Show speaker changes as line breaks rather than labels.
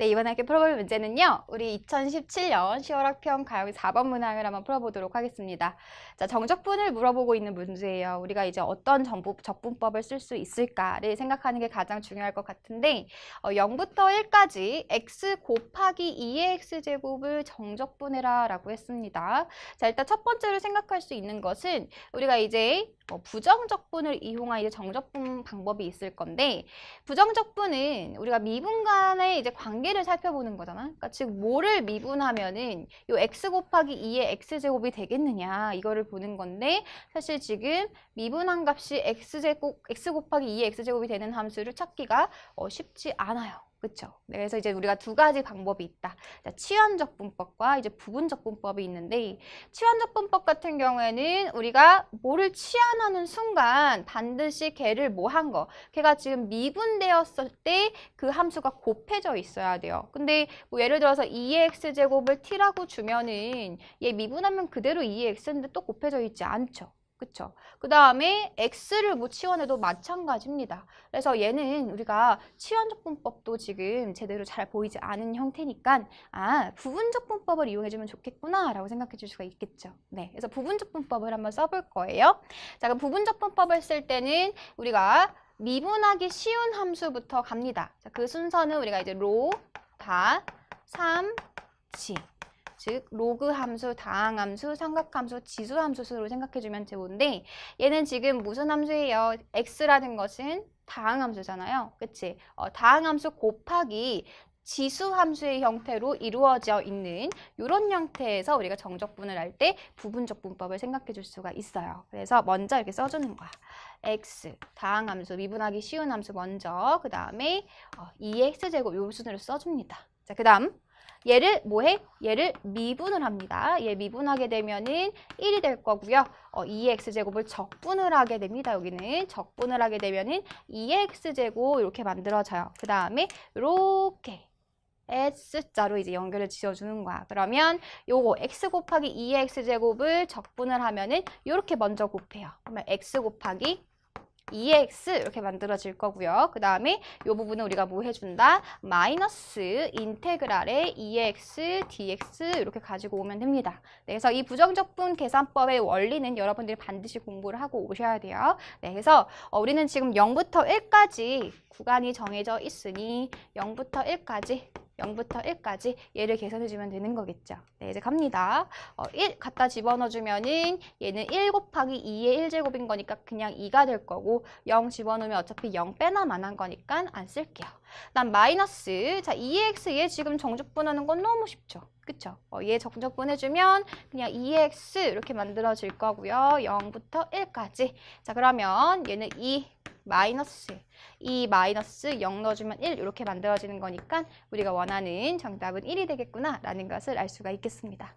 네, 이번에 함께 풀어볼 문제는요. 우리 2017년 10월 학평 가요기 4번 문항을 한번 풀어보도록 하겠습니다. 자, 정적분을 물어보고 있는 문제예요. 우리가 이제 어떤 정부, 적분법을 쓸 수 있을까를 생각하는 게 가장 중요할 것 같은데 어, 0부터 1까지 x 곱하기 2의 x제곱을 정적분해라 라고 했습니다. 자, 일단 첫 번째로 생각할 수 있는 것은 우리가 이제 어, 부정적분을 이용한 이제 정적분 방법이 있을 건데 부정적분은 우리가 미분 간의 이제 관계 를 살펴보는 거잖아. 그러니까 즉 뭐를 미분하면은 요 x 곱하기 2의 x제곱이 되겠느냐 이거를 보는 건데 사실 지금 미분한 값이 x제곱 x 곱하기 2의 x제곱이 되는 함수를 찾기가 어, 쉽지 않아요. 네, 그래서 이제 우리가 두 가지 방법이 있다. 자, 치환적분법과 이제 부분적분법이 있는데 치환적분법 같은 경우에는 우리가 뭐를 치환하는 순간 반드시 걔를 뭐 한 거. 걔가 지금 미분되었을 때 그 함수가 곱해져 있어야 돼요. 근데 뭐 예를 들어서 2의 x제곱을 t라고 주면은 얘 미분하면 그대로 2의 x인데 또 곱해져 있지 않죠. 그쵸? 그 다음에 x를 뭐 치환해도 마찬가지입니다. 그래서 얘는 우리가 치환적분법도 지금 제대로 잘 보이지 않은 형태니까 아 부분적분법을 이용해주면 좋겠구나 라고 생각해 줄 수가 있겠죠. 네, 그래서 부분적분법을 한번 써볼 거예요. 자 그럼 부분적분법을 쓸 때는 우리가 미분하기 쉬운 함수부터 갑니다. 자, 그 순서는 우리가 이제 로, 다, 3, 지 즉 로그 함수, 다항 함수, 삼각 함수, 지수 함수 수로 생각해 주면 좋은데 얘는 지금 무슨 함수예요? x라는 것은 다항 함수잖아요. 그치? 어, 다항 함수 곱하기 지수 함수의 형태로 이루어져 있는 이런 형태에서 우리가 정적분을 할 때 부분적분법을 생각해 줄 수가 있어요. 그래서 먼저 이렇게 써주는 거야. x, 다항 함수, 미분하기 쉬운 함수 먼저, 그 다음에 어, 2x제곱 요 순으로 써줍니다. 자, 그 다음 얘를 뭐해? 얘를 미분을 합니다. 얘 미분하게 되면은 1이 될 거고요. 어, 2x제곱을 적분을 하게 됩니다. 여기는 적분을 하게 되면은 2x제곱 이렇게 만들어져요. 그 다음에 이렇게 S자로 이제 연결을 지어주는 거야. 그러면 요거 x 곱하기 2의 x제곱을 적분을 하면은 이렇게 먼저 곱해요. 그러면 x 곱하기 2x 이렇게 만들어질 거고요. 그 다음에 이 부분은 우리가 뭐 해준다? 마이너스 인테그랄의 2x, dx 이렇게 가지고 오면 됩니다. 네, 그래서 이 부정적분 계산법의 원리는 여러분들이 반드시 공부를 하고 오셔야 돼요. 네, 그래서 어, 우리는 지금 0부터 1까지 구간이 정해져 있으니 0부터 1까지 0부터 1까지 얘를 계산해주면 되는 거겠죠. 네, 이제 갑니다. 어, 1 갖다 집어넣어주면은 얘는 1 곱하기 2의 1제곱인 거니까 그냥 2가 될 거고 0 집어넣으면 어차피 0 빼나 마난 거니까 안 쓸게요. 난 마이너스 자 2x 얘 지금 정적분하는 건 너무 쉽죠. 그쵸? 어, 얘 정적분 해주면 그냥 2x 이렇게 만들어질 거고요. 0부터 1까지. 자 그러면 얘는 2 마이너스 2 마이너스 0 넣어주면 1 이렇게 만들어지는 거니까 우리가 원하는 정답은 1이 되겠구나 라는 것을 알 수가 있겠습니다.